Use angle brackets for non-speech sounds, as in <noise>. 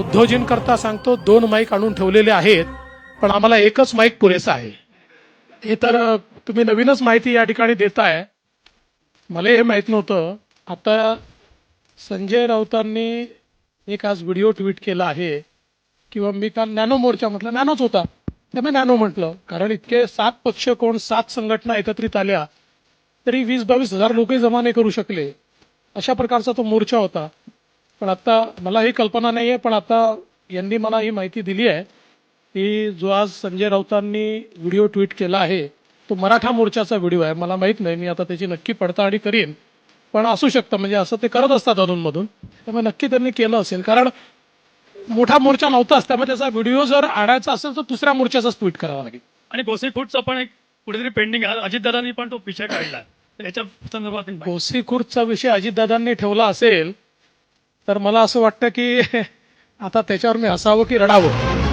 उद्धवजींकरता सांगतो दोन माईक आणून ठेवलेले आहेत पण आम्हाला एकच माईक पुरेसा आहे. हे तर तुम्ही नवीनच माहिती या ठिकाणी देताय. मला हे माहीत नव्हतं. आता संजय राऊतांनी एक आज व्हिडिओ ट्विट केला आहे किंवा मी काल नॅनो मोर्चा म्हटलं नॅनोच होता. त्यामुळे नॅनो म्हटलं कारण इतके सात पक्ष कोण सात संघटना एकत्रित आल्या तरी वीस बावीस हजार लोकही जमा नाही करू शकले. अशा प्रकारचा तो मोर्चा होता. पण आता मला ही कल्पना नाही आहे पण आता यांनी मला ही माहिती दिली आहे की जो आज संजय राऊतांनी व्हिडिओ ट्विट केला आहे तो मराठा मोर्चाचा व्हिडिओ आहे. मला माहीत नाही मी आता त्याची नक्की पडताळणी करीन. पण असू शकतं म्हणजे असं ते करत असतात अधूनमधून. त्यामुळे नक्की त्यांनी केलं असेल. कारण मोठा मोर्चा नव्हताच त्यामुळे त्याचा व्हिडिओ जर आणायचा असेल तर दुसऱ्या मोर्चाचाच ट्विट करावा लागेल. आणि गोसे फूडचा पण एक कुठेतरी पेंडिंग आहे. अजितदादांनी पण तो पिछा काढला. तर याच्या संदर्भात एक माहिती. गोसीखुर्दचा विषय अजितदादांनी ठेवला असेल तर मला असं वाटतं की <laughs> आता त्याच्यावर मी हसावं की रडावं?